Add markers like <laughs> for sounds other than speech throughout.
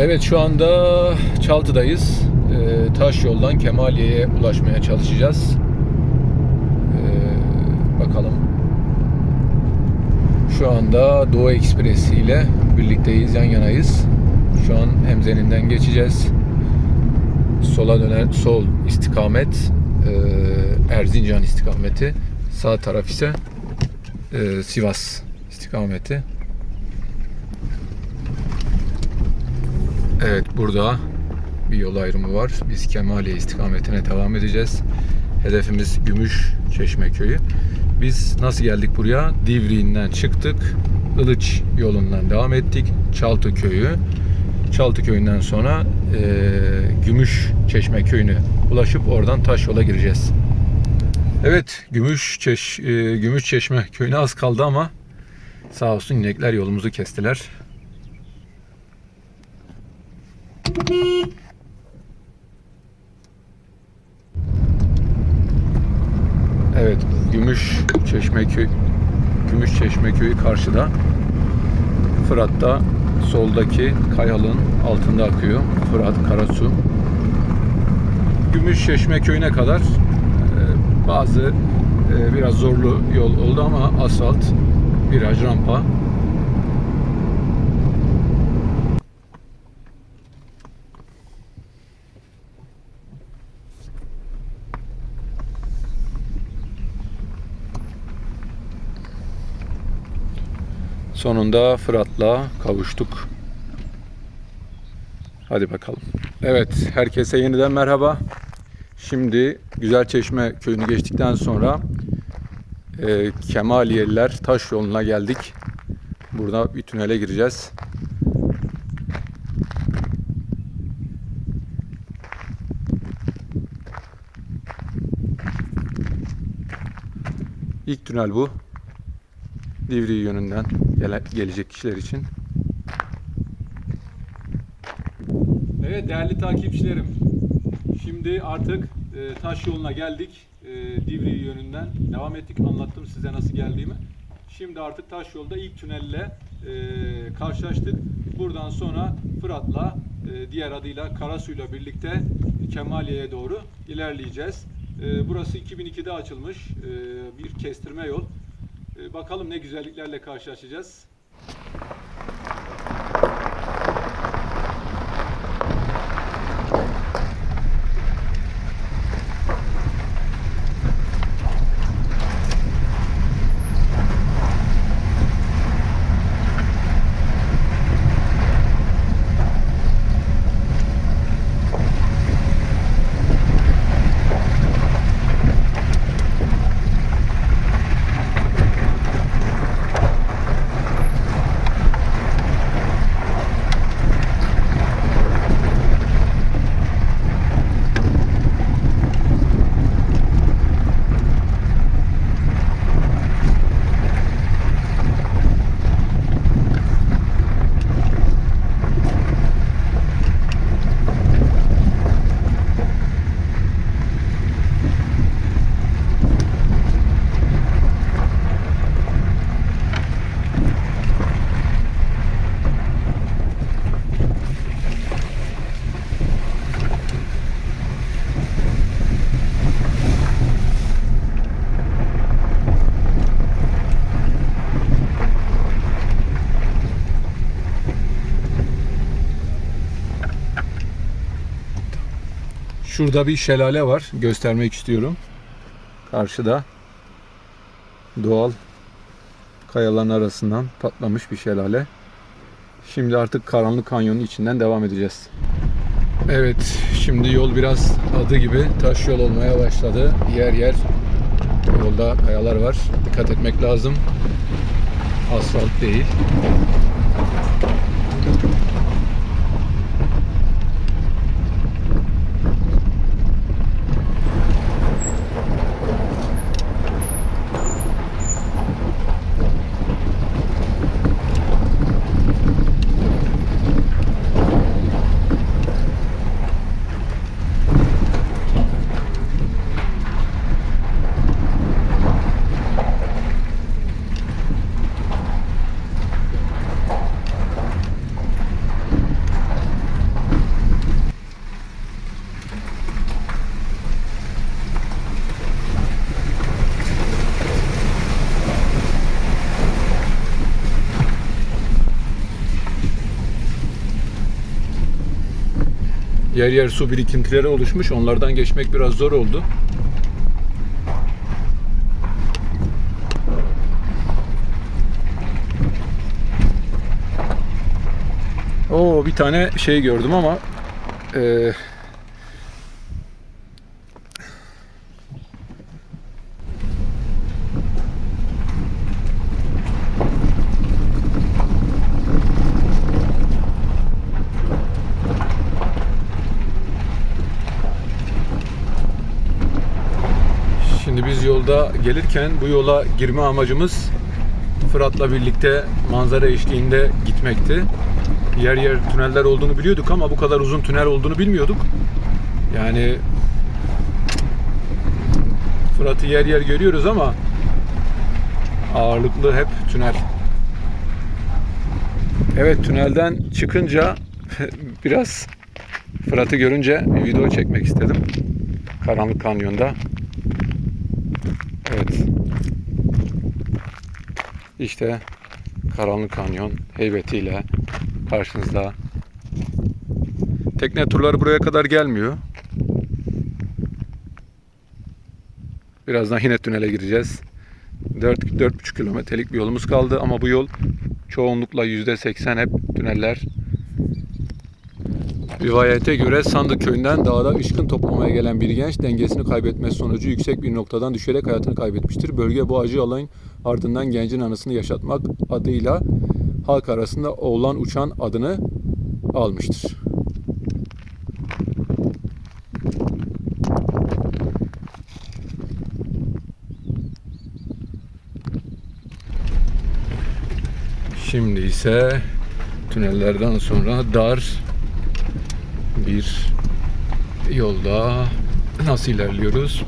Evet şu anda Çaltı'dayız. Ee, taş yoldan Kemaliye'ye ulaşmaya çalışacağız. Ee, bakalım. Şu anda Doğu Ekspresi ile birlikteyiz, yan yanayız. Şu an Emzeni'nden geçeceğiz. Sola dönen sol istikamet e, Erzincan istikameti. Sağ taraf ise e, Sivas istikameti. Evet burada bir yol ayrımı var. Biz Kemaliye istikametine devam edeceğiz. Hedefimiz Gümüş Çeşme Köyü. Biz nasıl geldik buraya? Divriğinden çıktık. Ilıç yolundan devam ettik. Çaltı Köyü. Çaltı Köyü'nden sonra e, Gümüş Çeşme Köyü'ne ulaşıp oradan taş yola gireceğiz. Evet, Gümüş Çeş e, Gümüş Çeşme Köyü'ne az kaldı ama sağ olsun inekler yolumuzu kestiler. Evet, Gümüş Çeşme Köy Gümüş Çeşme Köyü karşıda. Fırat'ta soldaki kayalığın altında akıyor. Fırat Karasu. Gümüş Çeşme Köyü'ne kadar e, bazı e, biraz zorlu yol oldu ama asfalt, viraj, rampa. Sonunda Fırat'la kavuştuk. Hadi bakalım. Evet, herkese yeniden merhaba. Şimdi Güzelçeşme köyünü geçtikten sonra e, Kemaliyeliler taş yoluna geldik. Burada bir tünele gireceğiz. İlk tünel bu. Divriği yönünden gele- gelecek kişiler için. Evet değerli takipçilerim. Şimdi artık e, taş yoluna geldik. E, Divriği yönünden devam ettik. Anlattım size nasıl geldiğimi. Şimdi artık taş yolda ilk tünelle e, karşılaştık. Buradan sonra Fırat'la e, diğer adıyla Karasu'yla birlikte Kemaliye'ye doğru ilerleyeceğiz. E, burası 2002'de açılmış e, bir kestirme yol. E, bakalım ne güzelliklerle karşılaşacağız. Şurada bir şelale var. Göstermek istiyorum. Karşıda doğal kayaların arasından patlamış bir şelale. Şimdi artık karanlık kanyonun içinden devam edeceğiz. Evet, şimdi yol biraz adı gibi taş yol olmaya başladı. Yer yer yolda kayalar var. Dikkat etmek lazım. Asfalt değil. Yer yer su birikintileri oluşmuş. Onlardan geçmek biraz zor oldu. Oo bir tane şey gördüm ama e, Şimdi biz yolda gelirken bu yola girme amacımız Fırat'la birlikte manzara eşliğinde gitmekti. Yer yer tüneller olduğunu biliyorduk ama bu kadar uzun tünel olduğunu bilmiyorduk. Yani Fırat'ı yer yer görüyoruz ama ağırlıklı hep tünel. Evet tünelden çıkınca <laughs> biraz Fırat'ı görünce bir video çekmek istedim. Karanlık Kanyon'da. Evet. İşte Karanlık Kanyon heybetiyle karşınızda. Tekne turları buraya kadar gelmiyor. Birazdan yine tünele gireceğiz. 4 4,5 kilometrelik bir yolumuz kaldı ama bu yol çoğunlukla %80 hep tüneller. Rivayete göre Sandık köyünden dağda ışkın toplamaya gelen bir genç dengesini kaybetmesi sonucu yüksek bir noktadan düşerek hayatını kaybetmiştir. Bölge bu acı olayın ardından gencin anısını yaşatmak adıyla halk arasında oğlan uçan adını almıştır. Şimdi ise tünellerden sonra dar bir yolda nasıl ilerliyoruz?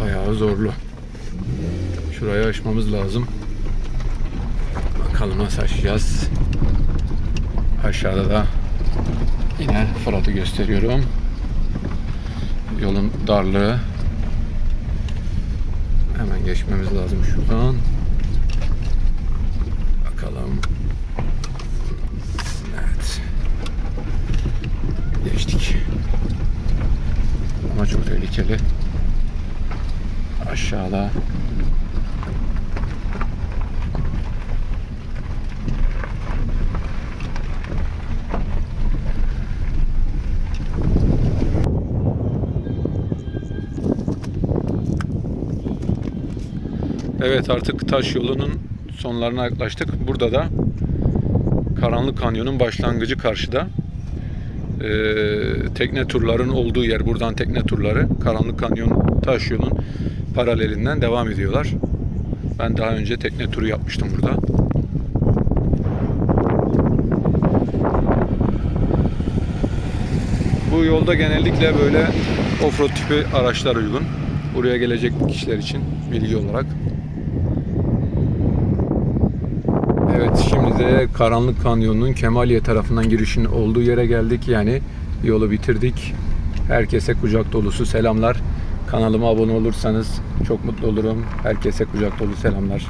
Bayağı zorlu. Şurayı aşmamız lazım. Bakalım nasıl aşacağız. Aşağıda da yine Fırat'ı gösteriyorum. Yolun darlığı. Hemen geçmemiz lazım şuradan. Bakalım. Evet. Geçtik. Ama çok tehlikeli. Aşağıda. Evet artık taş yolunun sonlarına yaklaştık. Burada da Karanlık Kanyon'un başlangıcı karşıda. Ee, tekne turların olduğu yer. Buradan tekne turları Karanlık Kanyon taş yolun paralelinden devam ediyorlar. Ben daha önce tekne turu yapmıştım burada. Bu yolda genellikle böyle offroad tipi araçlar uygun. Buraya gelecek kişiler için bilgi olarak. Evet şimdi de Karanlık Kanyonu'nun Kemaliye tarafından girişin olduğu yere geldik. Yani yolu bitirdik. Herkese kucak dolusu selamlar. Kanalıma abone olursanız çok mutlu olurum. Herkese kucak dolu selamlar.